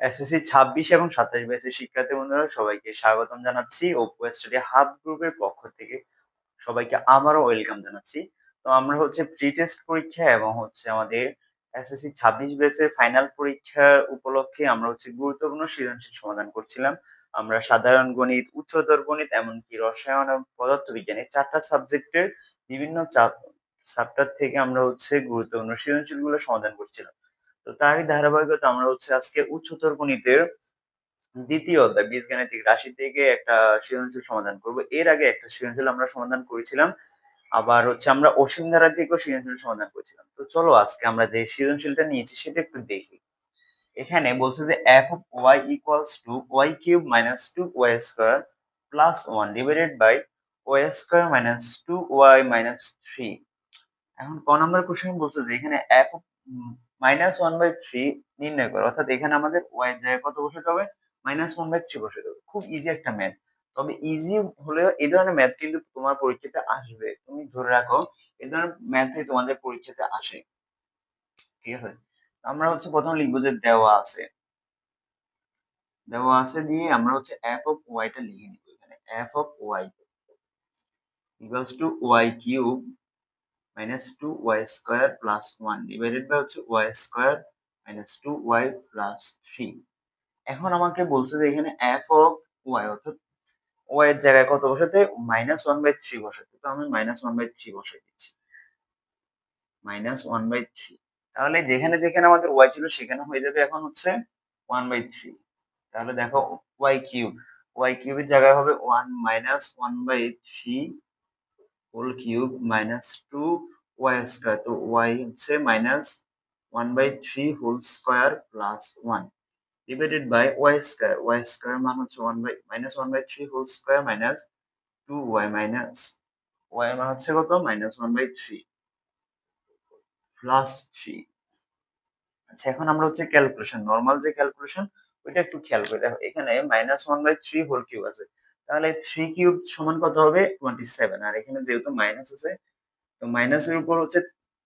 SSC ছাব্বিশ এবং সাতাশ ব্যাচের শিক্ষার্থী বন্ধুরা, সবাইকে স্বাগতম জানাচ্ছি। ওপো স্টাডি হাব গ্রুপের পক্ষ থেকে সবাইকে আবারও ওয়েলকাম জানাচ্ছি। তো আমরা হচ্ছে প্রি টেস্ট পরীক্ষা এবং হচ্ছে আমাদের এসএসসি ছাব্বিশ ব্যাচের ফাইনাল পরীক্ষার উপলক্ষে আমরা হচ্ছে গুরুত্বপূর্ণ সৃজনশীল সমাধান করছিলাম। আমরা সাধারণ গণিত, উচ্চতর গণিত এমনকি রসায়ন এবং পদার্থবিজ্ঞানে চারটা সাবজেক্টের বিভিন্ন চাপ চ্যাপ্টার থেকে আমরা হচ্ছে গুরুত্বপূর্ণ সৃজনশীলগুলো সমাধান করছিলাম। তো তারই ধারাবাহিকতা আমরা হচ্ছে আজকে উচ্চতর গণিতের দ্বিতীয় অধ্যায়, বীজগাণিতিক রাশি থেকে একটা সৃজনশীল সমাধান করব। এর আগে একটা সৃজনশীল আমরা সমাধান করেছিলাম, আবার হচ্ছে আমরা অসীম ধারা থেকেও সৃজনশীল সমাধান করেছিলাম। তো চলো আজকে আমরা যে সৃজনশীলটা নিয়েছি সেটা একটু দেখি। এখানে বলছে যে F of Y equals to Y cube minus two Y square plus one divided by Y square minus two Y minus three এখন ক নম্বর কোশ্চেন বলছে যে এখানে F of minus one by three নির্ণয় করো, অর্থাৎ এখানে আমাদের ওয়াই জায়গায় কত বসাতে হবে? মাইনাস ওয়ান বাই থ্রি বসাতে হবে। খুব ইজি একটা ম্যাথ তবে ইজি হলেও এই ধরনের ম্যাথ কিন্তু তোমার পরীক্ষাতে আসবে। তুমি ধরে রাখো এই ধরনের ম্যাথে তোমাদের পরীক্ষাতে আসে। ঠিক আছে? আমরা হচ্ছে প্রথম লিখব যে দেওয়া আছে। দেওয়া আছে দিয়ে আমরা হচ্ছে এফ অফ ওয়াইটা লিখে নিব এখানে। F of Y equals to Y cube minus two Y square plus one divided by হচ্ছে Y square minus two Y plus three এখন আমাকে বলছে যে এখানে এফ অফ ওয়াই অর্থাৎ ওয়াই এর জায়গায় কত বসাতে? মাইনাস ওয়ান বাই থ্রি বসাতে। তো আমি মাইনাস ওয়ান বাই থ্রি বসাই দিচ্ছি। মাইনাস ওয়ান বাই থ্রি তাহলে যেখানে যেখানে আমাদের ওয়াই ছিল সেখানে হয়ে যাবে এখন হচ্ছে ওয়ান বাই থ্রি তাহলে দেখো ওয়াই কিউব ওয়াই কিউবের জায়গায় হবে one minus one by three whole cube minus two Y square তো ওয়াই হচ্ছে minus one by three whole square plus one divided by Y square Y square মান হচ্ছে one by minus one by three whole square minus two Y minus Y মান হচ্ছে কত? Minus one by three plus three আচ্ছা এখন আমরা হচ্ছে calculation normal যে ক্যালকুলেশন ওইটা একটু খেয়াল করে। দেখো, এখানে minus one by three whole cube আছে। তাহলে থ্রি কিউব সমান কত হবে? টোয়েন্টি সেভেন আর এখানে যেহেতু মাইনাস আছে, তো মাইনাসের উপর হচ্ছে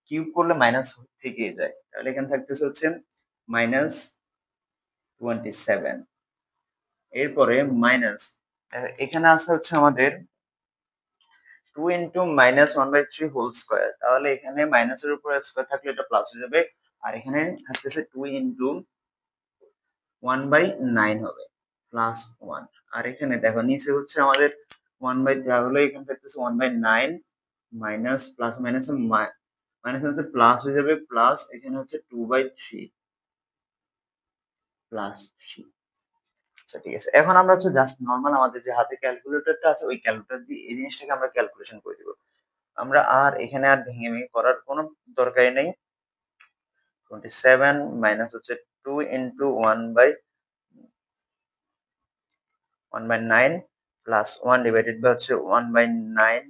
কিউব করলে মাইনাস থেকে যায়। তাহলে এখানে থাকতেছে হচ্ছে মাইনাস টোয়েন্টি সেভেন এরপরে মাইনাস এখানে আছে হচ্ছে আমাদের two into minus one by three whole square তাহলে এখানে মাইনাসের উপর স্কোয়ার থাকলে এটা প্লাস হয়ে যাবে। আর এখানে থাকতেছে two into one by nine হবে। প্লাস ওয়ান আর এখানে দেখো, নিচে হচ্ছে আমাদের ওয়ান বাই তাহলে এখানে থাকতেছে one by nine minus plus minus minus হচ্ছে প্লাস হয়ে যাবে প্লাস এখানে হচ্ছে two by three plus three আচ্ছা ঠিক আছে। এখন আমরা হচ্ছে জাস্ট নর্মাল আমাদের যে হাতে ক্যালকুলেটরটা আছে, ওই ক্যালকুলেটর দিয়ে এই জিনিসটাকে আমরা ক্যালকুলেশন করে দিব। আমরা আর এখানে আর ভেঙে ভেঙে করার কোনো দরকারই নেই। টোয়েন্টি সেভেন মাইনাস হচ্ছে two into one by one by nine plus one divided by হচ্ছে one by nine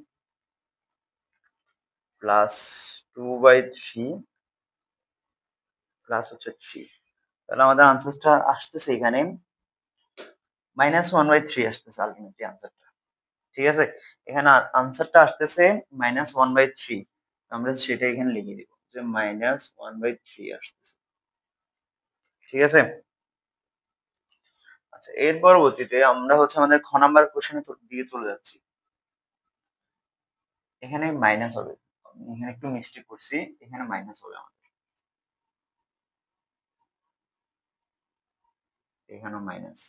plus two by three plus three তাহলে আমাদের আনসারটা আসতেছে এখানে। মাইনাস ওয়ান বাই থ্রি আসতেছে আলটিমেটলি আনসারটা। ঠিক আছে? এখানে আনসারটা আসতেছে মাইনাস ওয়ান বাই থ্রি আমরা সেটা এখানে লিখে দিব যে মাইনাস ওয়ান বাই থ্রি আসতেছে। ঠিক আছে? আচ্ছা এর পরবর্তীতে আমরা হচ্ছে আমাদের খ নাম্বার কোশ্চেনে দিকে চলে যাচ্ছি। এখানে মাইনাস হবে। এখানে একটু মিস্টেক করছি, এখানে মাইনাস হবে আমাদের। এখানে মাইনাস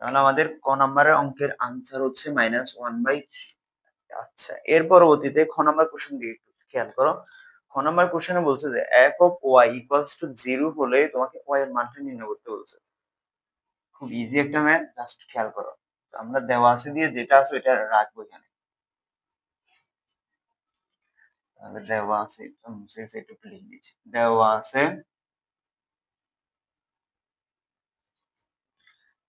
তাহলে আমাদের ক নাম্বারের অঙ্কের আনসার হচ্ছে মাইনাস ওয়ান বাই থ্রি আচ্ছা এর পরবর্তীতে খ নাম্বার কোশ্চেন দিয়ে একটু খেয়াল করো। খ নাম্বার কোশ্চেনে বলছে যে F of Y equals to zero হলে তোমাকে ওয়াই এর মানটা নির্ণয় করতে বলছে। খুব ইজি একটা ম্যাথ জাস্ট খেয়াল করো। তো আমরা দেওয়া আছে দিয়ে যেটা আছে ওইটা রাখব এখানে। তাহলে দেওয়া আছে মুছে একটু লিখে দিচ্ছি। দেওয়া আছে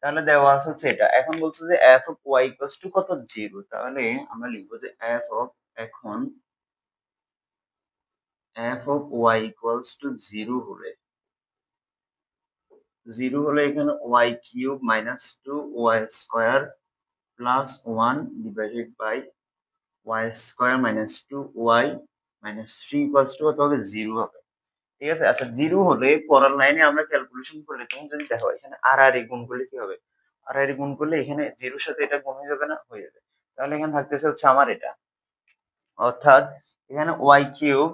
তাহলে দেওয়া আছে হচ্ছে এটা। এখন বলছে যে এফ অফ ওয়াই টু কত? জিরো তাহলে আমরা লিখব যে এফ অফ এখন F of Y equals to zero হলে জিরো হলে এখানে Y cube minus two Y square plus one divided by Y square minus two Y minus three equals to কত হবে? জিরো হবে। ঠিক আছে? আচ্ছা জিরো হলে পরের লাইনে আমরা ক্যালকুলেশন করলে তুমি যদি দেখো, এখানে আর আর এ গুণ করলে কি হবে? আর আর গুণ করলে এখানে জিরোর সাথে এটা গুণ হয়ে যাবে না? হয়ে যাবে। তাহলে এখানে থাকতেছে হচ্ছে আমার এটা। অর্থাৎ এখানে Y cube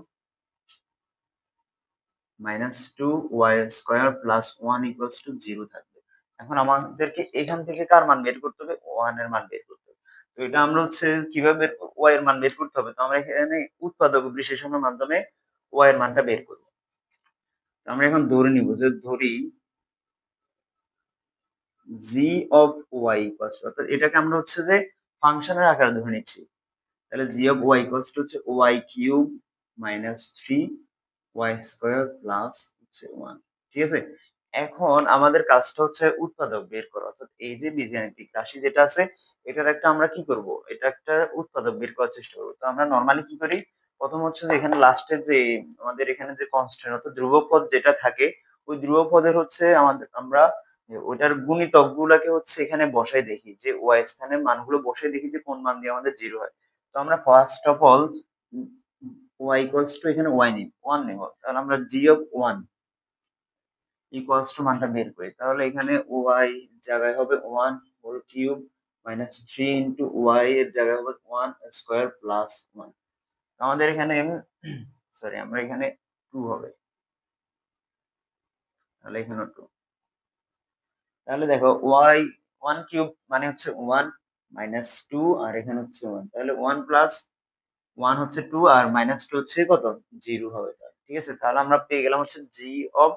minus two Y square plus one equals to zero থাকবে। এখন আমাদেরকে এখান থেকে কার মান বের করতে হবে? ওয়ানের মান বের করতে হবে। তো এটা আমরা হচ্ছে কীভাবে ওয়াই এর মান বের করতে হবে। তো আমরা এখানে উৎপাদক বিশ্লেষণের মাধ্যমে ওয়াই এর মানটা বের করব। আমরা এখন ধরে নিব যে ধরি জি অফ ওয়াই ইকুয়ালস অর্থাৎ এটাকে আমরা হচ্ছে যে ফাংশনের আকারে ধরে নিচ্ছি। তাহলে G of Y equals to হচ্ছে Y cube minus three Y square plus হচ্ছে ওয়ান ঠিক আছে? এখন আমাদের কাজটা হচ্ছে উৎপাদক বের করা। অর্থাৎ এই যে বীজগাণিতিক রাশি যেটা আছে, এটার একটা আমরা কি করব? এটা একটা উৎপাদক বের করার চেষ্টা করব। তো আমরা নর্মালি কি করি? প্রথম হচ্ছে যে এখানে লাস্টের যে আমাদের এখানে যে কনস্ট্যান্ট অর্থাৎ ধ্রুবপদ যেটা থাকে, ওই ধ্রুবপদের হচ্ছে আমাদের, আমরা ওইটার গুণিতক গুলাকে হচ্ছে এখানে বসাই দেখি যে ওয়াই স্থানের মানগুলো বসাই দেখি যে কোন মান দিয়ে আমাদের জিরো হয়। তো আমরা first of all Y equals to এখানে ওয়াই নিব ওয়ান নেব তাহলে আমরা G of one equals to মানটা বের করি। তাহলে এখানে ওয়াই জায়গায় হবে one whole cube minus three into Y এর জায়গায় হবে ওয়ান স্কোয়ার প্লাস ওয়ান আমাদের এখানে সরি আমরা এখানে টু হবে। তাহলে এখানে টু তাহলে দেখো ওয়াই ওয়ান কিউব মানে হচ্ছে ওয়ান মাইনাস টু আর এখানে হচ্ছে ওয়ান তাহলে ওয়ান প্লাস ওয়ান হচ্ছে টু আর মাইনাস টু হচ্ছে কত? জিরো হবে ঠিক আছে? তাহলে আমরা পেয়ে গেলাম হচ্ছে জি অফ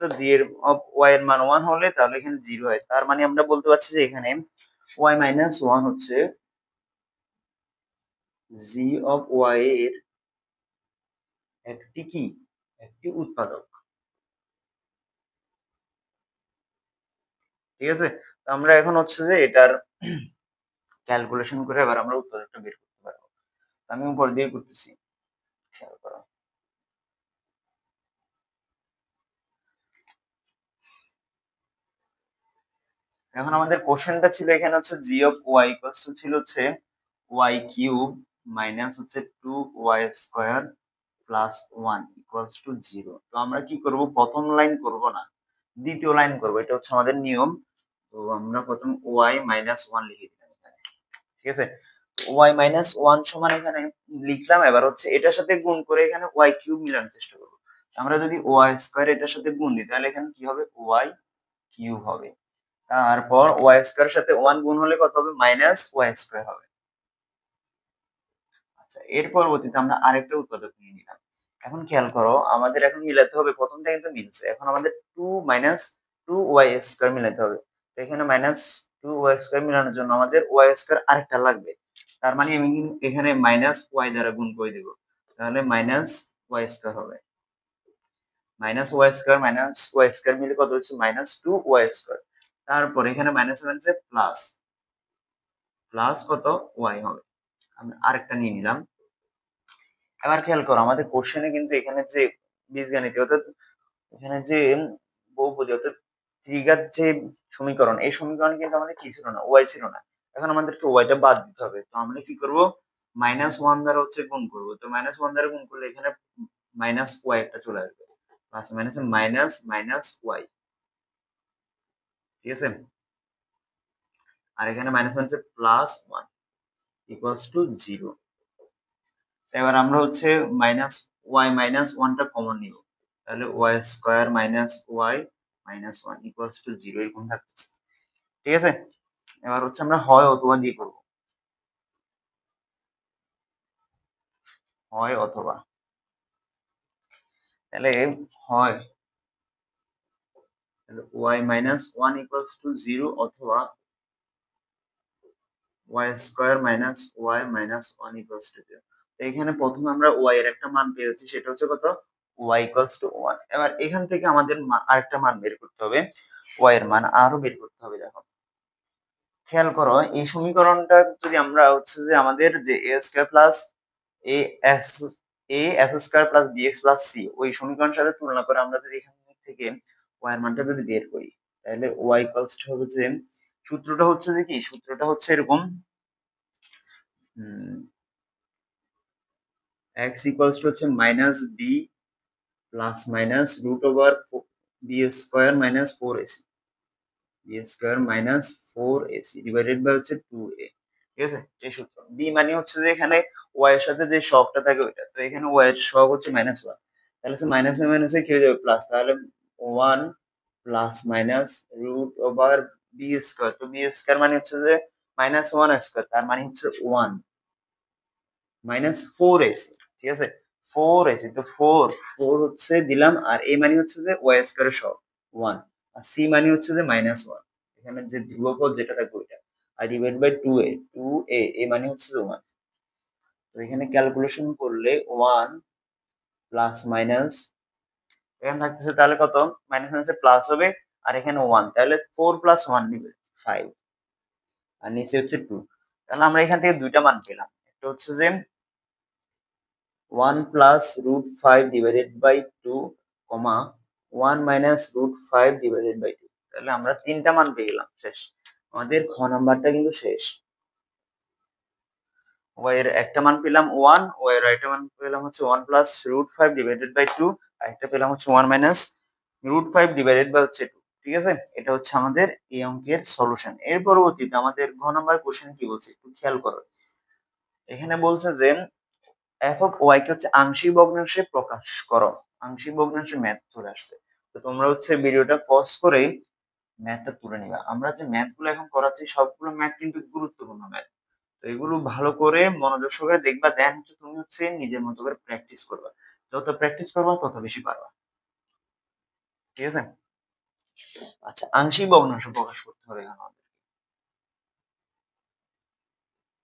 তো জি এর অফ ওয়াই এর মান ওয়ান হলে তাহলে এখানে জিরো হয়। তার মানে আমরা বলতে পারছি যে এখানে ওয়াই মাইনাস ওয়ান হচ্ছে জি অফ ওয়াই এর একটি কি? একটি উৎপাদক। ঠিক আছে? আমরা এখন হচ্ছে যে এটার ক্যালকুলেশন করে এবার আমরা উৎপাদকটা বের পারব আমি উপর দিয়ে করতেছি খেয়াল করো। এখন আমাদের কোশ্চেনটা ছিল এখানে হচ্ছে G of Y equals to ছিল হচ্ছে ওয়াই কিউব মাইনাস হচ্ছে two Y square plus one equals to zero তো আমরা কি করব? প্রথম লাইন করব না, দ্বিতীয় লাইন করব। এটা হচ্ছে আমাদের নিয়ম। তো আমরা প্রথম ওয়াই মাইনাস ওয়ান লিখে দিলাম এখানে। ঠিক আছে? ওয়াই মাইনাস ওয়ান সমান এখানে লিখলাম, এবার হচ্ছে এটার সাথে গুণ করে এখানে ওয়াই কিউব মিলানোর চেষ্টা করব। আমরা যদি ওয়াই স্কোয়ার এটার সাথে গুণ দিই, তাহলে এখানে কি হবে? ওয়াই কিউব হবে। তারপর ওয়াই স্কোয়ার সাথে ওয়ান গুণ হলে কত হবে? মাইনাস ওয়াই স্কোয়ার হবে। আচ্ছা এর পরবর্তীতে আমরা আরেকটা উৎপাদক নিয়ে নিলাম। এখন খেয়াল করো, আমাদের এখন মিলাতে হবে, প্রথম থেকে কিন্তু মিলছে। এখন আমাদের two minus two Y square মিলাতে হবে। তো এখানে মাইনাস টু ওয়াই স্কোয়ার মিলানোর জন্য আমাদের ওয়াই স্কোয়ার আরেকটা লাগবে। তার মানে আমি এখানে মাইনাস ওয়াই দ্বারা গুণ করে দিব। তাহলে মাইনাস ওয়াই স্কোয়ার হবে। Minus Y square minus Y square মিলে কত হচ্ছে? মাইনাস টু ওয়াই স্কোয়ার তারপর এখানে মাইনাস মাইনাসে প্লাস প্লাস কত? ওয়াই হবে। আমি আরেকটা নিয়ে নিলাম। এবার খেয়াল করো, আমাদের কোশ্চেনে কিন্তু এখানে যে বীজগাণিতি অর্থাৎ এখানে যে বহুপদী, অর্থাৎ ত্রিঘাত যে সমীকরণ, এই সমীকরণ কিন্তু আমাদের কি ছিল না? ওয়াই ছিল না। এখন আমাদেরকে ওয়াইটা বাদ দিতে হবে। তো আমরা কি করব? মাইনাস ওয়ান দ্বারা হচ্ছে গুণ করব। তো মাইনাস ওয়ান দ্বারা গুণ করলে এখানে মাইনাস ওয়াই একটা চলে আসবে। Plus minus minus minus Y ঠিক আছে? আর এখানে মাইনাস মাইনাসে plus one equals to zero এবার আমরা হচ্ছে মাইনাস ওয়াই মাইনাস ওয়ানটা কমন নিব। তাহলে Y square minus Y minus one equals to zero এরকম থাকতেছে। ঠিক আছে? এবার হচ্ছে আমরা হয় অথবা দিয়ে করব। হয় অথবা। তাহলে হয়। Y minus one equals to zero অথবা Y square minus Y minus one equals to zero এখানে প্রথমে আমরা ওয়াই এর একটা মান পেয়েছি, সেটা হচ্ছে কত? ওয়াই ইকুয়ালস টু ওয়ান এবার এখান থেকে আমাদের আরেকটা মান বের করতে হবে। ওয়াই এর মান আরও বের করতে হবে, দেখো। খেয়াল করো, এই সমীকরণটা যদি আমরা হচ্ছে যে আমাদের যে A square plus A S A S square plus B X plus C ওই সমীকরণের সাথে তুলনা করে আমরা যদি এখান থেকে ওয়াই এর মানটা যদি বের করি, তাহলে ওয়াই ইকুয়ালস টু হবে যে, সূত্রটা হচ্ছে যে কি? সূত্রটা হচ্ছে এরকম এক্স ইকুয়ালস টু হচ্ছে minus B plus minus root over B square minus four AC B square minus four AC divided by হচ্ছে টু এ ঠিক আছে? বি মানে হচ্ছে যে এখানে ওয়াই এর সাথে যে শকটা থাকে ওইটা। তো এখানে ওয়াই এর শক হচ্ছে মাইনাস ওয়ান তাহলে হচ্ছে মাইনাস মাইনাসে কি হয়ে যাবে? প্লাস তাহলে one plus minus root over B square তো বি স্কোয়ার মানে হচ্ছে যে মাইনাস ওয়ান স্কোয়ার তার মানে হচ্ছে ওয়ান মাইনাস ফোর এসি ঠিক আছে? ফোর এসি তো ফোর ফোর হচ্ছে দিলাম। আর এ মানে হচ্ছে যে ওয়াই স্কোয়ারের সব ওয়ান আর সি মানে হচ্ছে যে মাইনাস ওয়ান এখানে যে ধ্রুবপদ যেটা থাকবে ওইটা। আর divide by two A two A A মানে হচ্ছে যে ওয়ান তো এখানে ক্যালকুলেশন করলে ওয়ান প্লাস মাইনাস এখানে থাকতেছে তাহলে কত? মাইনাস মাইনাসে প্লাস হবে, আর এখানে ওয়ান তাহলে ফোর প্লাস ওয়ান নিবে ফাইভ আর নিচে হচ্ছে টু তাহলে আমরা এখান থেকে দুইটা মান পেলাম। একটা হচ্ছে যে one plus root five divided by two comma one minus root five divided by two তাহলে আমরা তিনটা মান পেয়ে গেলাম, শেষ। আমাদের খ নাম্বারটা কিন্তু শেষ। ওয়াই এর একটা মান পেলাম ওয়ান ওয়াই এর একটা মান পেলাম হচ্ছে one plus root five divided by two আর পেলাম হচ্ছে one minus root five divided by হচ্ছে টু ঠিক আছে? এটা হচ্ছে আমাদের এই অঙ্কের সলিউশন এর পরবর্তীতে আমাদের ঘ নাম্বার কোশ্চেন কি বলছে, একটু খেয়াল করো। এখানে বলছে যে এফ অফ ওয়াই কে হচ্ছে আংশিক ভগ্নাংশে প্রকাশ করো। আংশিক ভগ্নাংশে ম্যাথ চলে আসছে। তো তোমরা হচ্ছে ভিডিওটা পজ করে ম্যাথটা তুলে নিবা। আমরা যে ম্যাথগুলো এখন করাচ্ছি, সবগুলো ম্যাথ কিন্তু গুরুত্বপূর্ণ ম্যাথ তো এগুলো ভালো করে মনোযোগ সহকারে দেখবা দেন হচ্ছে তুমি হচ্ছে নিজের মতো করে প্র্যাকটিস করবা। যত প্র্যাকটিস করবা, তত বেশি পারবা। ঠিক আছে? আচ্ছা আংশিক ভগ্নাংশ প্রকাশ করতে হবে এখানে আমাদের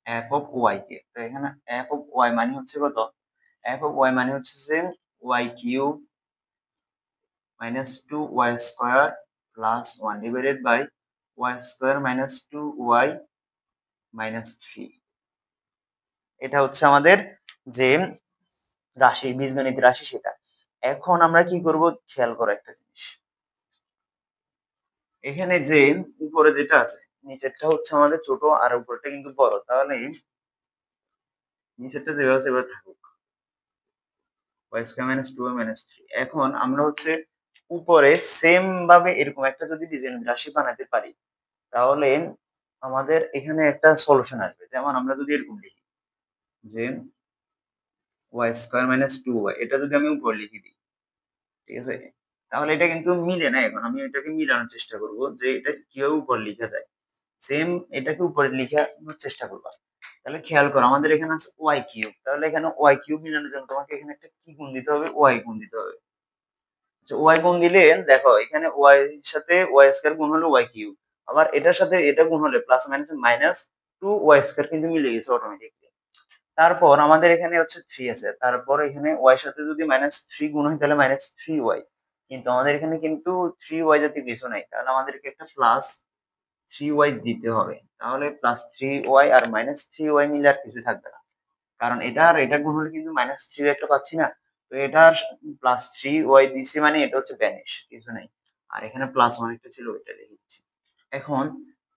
এফ অফ ওয়াই কে। তো এখানে এফ অফ ওয়াই মানে হচ্ছে কত? এফ অফ ওয়াই মানে হচ্ছে Y cube minus two Y square plus one divided by Y square minus two Y minus three এটা হচ্ছে আমাদের যে রাশি, বীজগণিত রাশি সেটা। এখন আমরা কি করব? খেয়াল করো একটা জিনিস। এখানে যে উপরে যেটা আছে, নিচেরটা হচ্ছে আমাদের ছোট আর উপরটা কিন্তু বড়। তাহলে নিচেরটা যেভাবে সেভাবে থাকুক। Y square minus two minus three এখন আমরা হচ্ছে উপরে সেম ভাবে এরকম একটা যদি ডিজাইন রাশি বানাতে পারি, তাহলে আমাদের এখানে একটা সলিউশন আসবে। যেমন আমরা যদি এরকম লিখি যে Y square minus two Y এটা যদি আমি উপর লিখে দিই, ঠিক আছে? তাহলে এটা কিন্তু মিলে না এখন। আমি এটাকে মিলানোর চেষ্টা করব যে এটা কীভাবে উপর লিখা যায়। সেম এটাকে উপরে লিখানোর চেষ্টা করবা। তাহলে খেয়াল করো, আমাদের এখানে আছে ওয়াই কিউব তাহলে এখানে ওয়াই কিউব মিলানোর জন্য তোমাকে এখানে একটা কি গুণ দিতে হবে? ওয়াই গুণ দিতে হবে। ওয়াই গুণ দিলে দেখো এখানে ওয়াই এর সাথে ওয়াই স্কয়ার গুণ হলো ওয়াই কিউ আবার এটার সাথে এটা গুণ হলে plus minus minus two Y square কিন্তু মিলে গেছে অটোমেটিকলি তারপর আমাদের এখানে হচ্ছে থ্রি আছে, তারপর এখানে ওয়াই সাথে যদি মাইনাস থ্রি গুণ হয় তাহলে মাইনাস থ্রি ওয়াই কিন্তু আমাদের এখানে কিন্তু থ্রি ওয়াই জাতীয় কিছু নাই, তাহলে আমাদেরকে একটা প্লাস থ্রি ওয়াই দিতে হবে, তাহলে প্লাস থ্রি ওয়াই আর মাইনাস থ্রি ওয়াই মিলে আর কিছু থাকবে না। কারণ এটা আর এটা গুণ হলে কিন্তু মাইনাস থ্রি একটা পাচ্ছি না তো এটার প্লাস থ্রি ওয়াই দিছি মানে এটা হচ্ছে ব্যানিশ কিছু নেই। আর এখানে প্লাস ওয়ান একটা ছিল, ওইটা লিখেছি এখন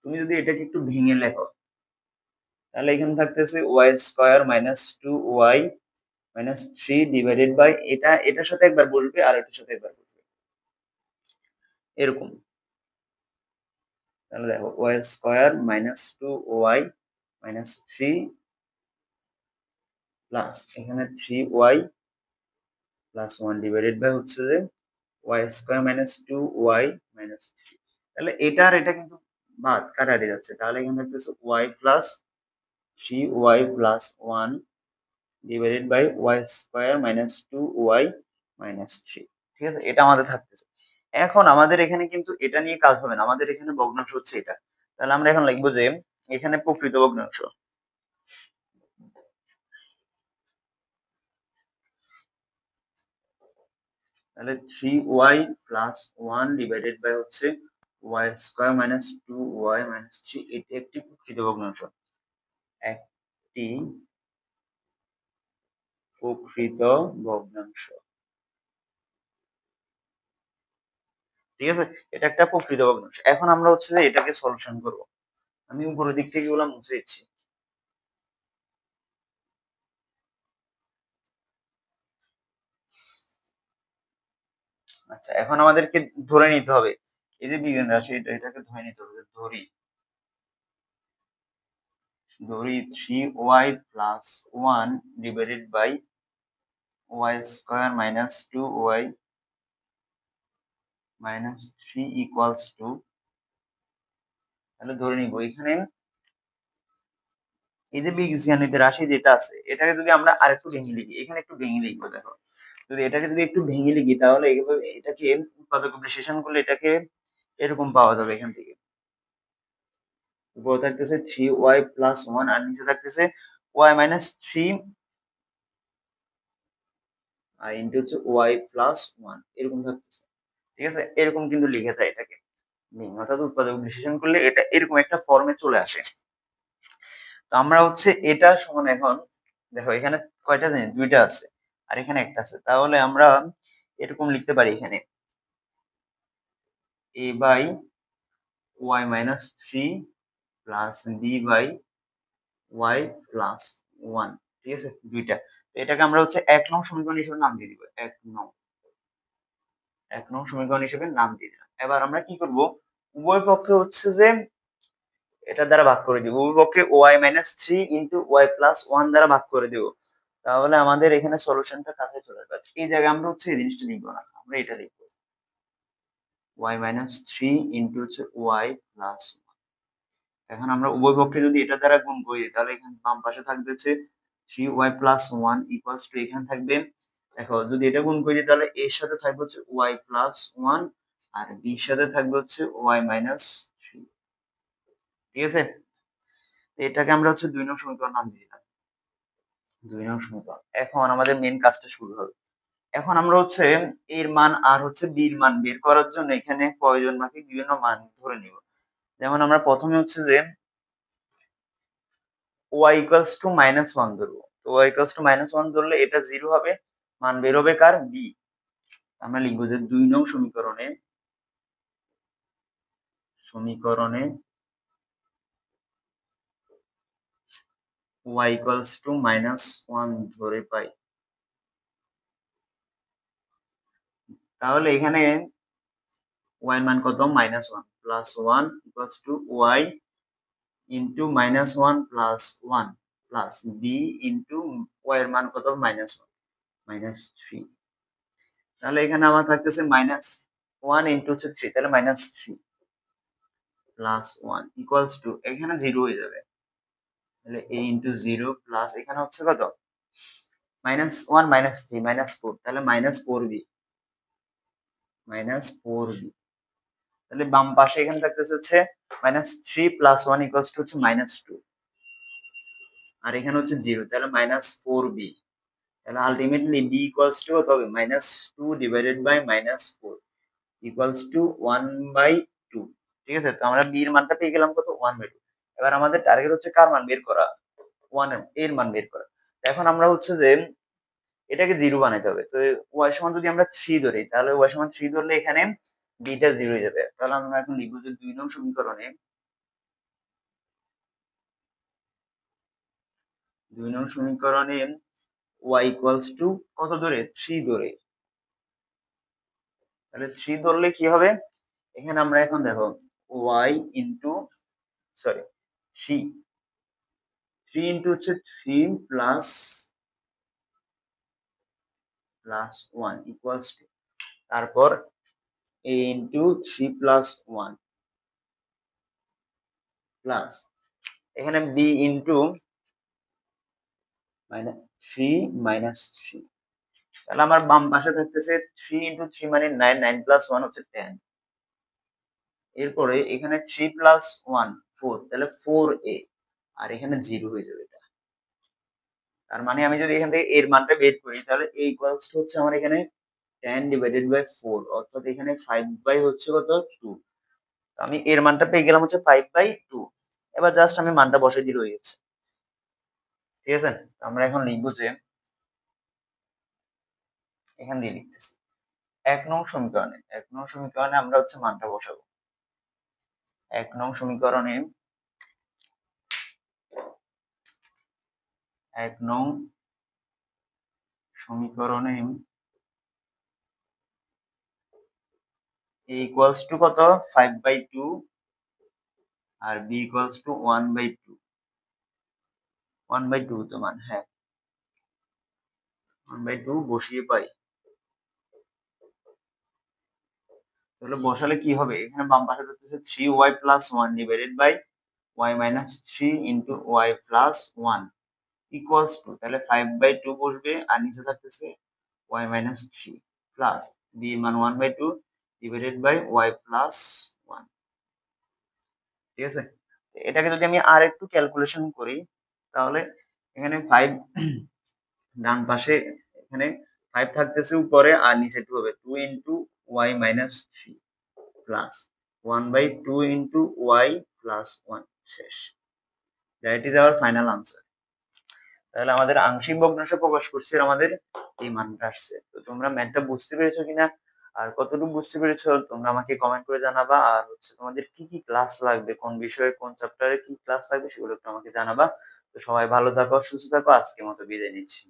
তুমি যদি এটাকে একটু ভেঙে লেখো, তাহলে এখানে থাকতেছে y square minus two y minus three divided by এটা, এটার সাথে একবার বসবে আর এটার সাথে একবার বসবে। এরকম। তাহলে দেখো y square minus two y minus three plus এখানে three y plus one divided by হচ্ছে যে y square minus two y minus three তাহলে এটা আর এটা কিন্তু বাদ কাটাটি যাচ্ছে। তাহলে এখানে থাকতেছে y plus three y plus one divided by y square minus two y minus three ঠিক আছে? এটা আমাদের থাকতেছে। এখন আমাদের এখানে কিন্তু এটা নিয়ে কাজ হবে না। আমাদের এখানে ভগ্নাংশ হচ্ছে এটা। তাহলে আমরা এখন লিখব যে এখানে প্রকৃত ভগ্নাংশ। তাহলে three y plus one divided by হচ্ছে y square minus two y minus three এটি একটি প্রকৃত ভগ্নাংশ একটি প্রকৃত ভগ্নাংশ ঠিক আছে? এটা একটা প্রকৃত ভগ্নাংশ এখন আমরা হচ্ছে যে এটাকে সলিউশন করব। আমি উপরের দিক থেকে এগুলো মুছে দিচ্ছি। আচ্ছা এখন আমাদেরকে ধরে নিতে হবে। এই যে বিজ্ঞান রাশি, এটা, এটাকে ধরে নিতে হবে ধরি। ধরি three y plus one divided by y square minus two y minus three equals to তাহলে ধরে নিব এখানে। এই যে বিজ্ঞানীতে রাশি যেটা আছে, এটাকে যদি আমরা আরেকটু ভেঙে লিখি এখানে একটু ভেঙে লিখব দেখো। যদি এটাকে যদি একটু ভেঙে লিখি, তাহলে এইভাবে এটাকে উৎপাদক বিশ্লেষণ করলে এটাকে এরকম পাওয়া যাবে এখান থেকে। উপরে থাকতেছে থ্রি ওয়াই প্লাস ওয়ান আর নিচে থাকতেছে ওয়াই মাইনাস থ্রি আর ইন্টু হচ্ছে ওয়াই প্লাস ওয়ান এরকম থাকতেছে। ঠিক আছে? এরকম কিন্তু লিখে যায় এটাকে। অর্থাৎ উৎপাদক বিশ্লেষণ করলে এটা এরকম একটা ফর্মে চলে আসে। তো আমরা হচ্ছে এটা সমান এখন, দেখো এখানে কয়টা জানি দুইটা আছে। আর এখানে একটা আছে। তাহলে আমরা এরকম লিখতে পারি এখানে। A by y minus three plus b by y plus one ঠিক আছে? দুইটা। তো এটাকে আমরা হচ্ছে এক নং সমীকরণ হিসেবে নাম দিয়ে দিব, এক নং। এক নং সমীকরণ হিসেবে নাম দিয়ে দিলাম। এবার আমরা কি করব? উভয় পক্ষে হচ্ছে যে এটা দ্বারা ভাগ করে দিব। উভয় পক্ষে y minus three into y plus one দ্বারা ভাগ করে দেব। তাহলে আমাদের এখানে সলিউশনটা কাছে চলে আসবে। এই জায়গায় আমরা হচ্ছে এই জিনিসটা লিখব না, আমরা এটা লিখব। ওয়াই মাইনাস থ্রি ইন্টু হচ্ছে ওয়াই প্লাস এখন আমরা উভয় পক্ষে যদি এটা দ্বারা গুণ করি, তাহলে এখানে বাম পাশে থাকবে হচ্ছে three y plus one equals to এখানে থাকবে। দেখো, যদি এটা গুণ করি, তাহলে এর সাথে থাকবে হচ্ছে ওয়াই প্লাস ওয়ান আর বির সাথে থাকবে হচ্ছে ওয়াই মাইনাস থ্রি ঠিক আছে? এটাকে আমরা হচ্ছে দুই নং সমীকরণ নাম দিলাম। দুই নং সমীকরণ। এখন আমাদের মেন কাজটা শুরু হবে। এখন আমরা হচ্ছে এর মান আর হচ্ছে বির মান বের করার জন্য এখানে প্রয়োজন মাফিক বিভিন্ন মান ধরে নিব। যেমন আমরা প্রথমে হচ্ছে যে y equals to minus one ধরবো। তো y equals to minus one ধরলে এটা জিরো হবে, মান বের হবে কার? বি আমরা লিখব যে দুই নং সমীকরণে সমীকরণে y equals to minus one ধরে পাই। তাহলে এখানে y এর মান কত? Minus one plus one equals to y into minus one plus one plus b into y এর মান কত? মাইনাস ওয়ান মাইনাস থ্রি তাহলে এখানে আমার থাকতেছে মাইনাস ওয়ান ইন্টু হচ্ছে থ্রি তাহলে minus three plus one equals to এখানে জিরো হয়ে যাবে। তাহলে এ ইন্টু জিরো প্লাস এখানে হচ্ছে কত? Minus one minus three minus four তাহলে minus four b minus four b তাহলে বাম পাশে এখানে থাকতেছে হচ্ছে minus three plus one equals to হচ্ছে মাইনাস টু আর এখানে হচ্ছে জিরো তাহলে মাইনাস ফোর বি তাহলে আলটিমেটলি বি ইকুয়ালস টু কত হবে? Minus two divided by minus four equals to one by two ঠিক আছে? তো আমরা বির মানটা পেয়ে গেলাম কত? ওয়ান বাই টু এবার আমাদের টার্গেট হচ্ছে কার মান বের করা? ওয়ানের মান বের করা। এখন আমরা হচ্ছে যে, এটাকে জিরো বানাইতে হবে। তো ওয়াই সমান যদি আমরা থ্রি ধরি, তাহলে ওয়াই সমান থ্রি ধরলে এখানে বিটা জিরো হয়ে যাবে। তাহলে আমরা এখন লিখব যে দুই নং সমীকরণে দুই নং সমীকরণে ওয়াই ইকুয়ালস টু কত ধরে? থ্রি ধরে। তাহলে থ্রি ধরলে কি হবে? এখানে আমরা এখন দেখো y into sorry three. Three into হচ্ছে three plus plus one equals to তারপর a into three plus one plus, এখানে b into minus three minus three. তাহলে আমার বাম পাশে থাকতেছে থ্রি ইন্টু থ্রি মানে নাইন নাইন প্লাস ওয়ান হচ্ছে টেন এরপরে এখানে থ্রি প্লাস ওয়ান ফোর তাহলে ফোর আর এখানে জিরো হয়ে যাবে এটা। তার মানে আমি যদি এখান থেকে এর মানটা বের করি, তাহলে এই ইকুয়ালস হচ্ছে আমার এখানে টেন ডিভাইডেড বাই ফোর অর্থাৎ এখানে ফাইভ বাই হচ্ছে কত? টু আমি এর মানটা পেয়ে গেলাম হচ্ছে ফাইভ বাই টু এবার জাস্ট আমি মানটা বসে দিলে হয়ে গেছে। ঠিক আছে? আমরা এখন লিখব যে, এখান দিয়ে লিখতেছি। এক নং সমীকরণে, এক নং সমীকরণে আমরা হচ্ছে মানটা বসাবো। এক নং সমীকরণে, এক নং সমীকরণে এ ইকুয়ালস টু কত? Five by two R b equals to one by two one by two তো মান হ্যাঁ। ওয়ান বাই টু বসিয়ে পাই। তাহলে বসালে কি হবে? এখানে বাম পাশে হচ্ছে three y plus one divided by y minus three into y plus one equals to তাহলে ফাইভ বাই টু বসবে আর নিচে থাকতেছে y minus three plus b মান one by two divided by y plus one ঠিক আছে? এটাকে যদি আমি আর একটু ক্যালকুলেশন করি, তাহলে এখানে ফাইভ ডান পাশে এখানে ফাইভ থাকতেছে উপরে আর নিচে টু হবে। Two into y minus three plus one by two into y plus one শেষ। That is our final answer তাহলে আমাদের আংশিক ভগ্নাংশ প্রকাশ করছে আমাদের এই মানটা আসছে। তো তোমরা ম্যাথটা বুঝতে পেরেছ কিনা, আর কতটুকু বুঝতে পেরেছ, তোমরা আমাকে কমেন্ট করে জানাবা। আর হচ্ছে তোমাদের কি কি ক্লাস লাগবে, কোন বিষয়ে, কোন চ্যাপ্টারে কি ক্লাস লাগবে, সেগুলো একটু আমাকে জানাবা। তো সবাই ভালো থাকো, সুস্থ থাকো, আজকের মতো বিদায় নিচ্ছি।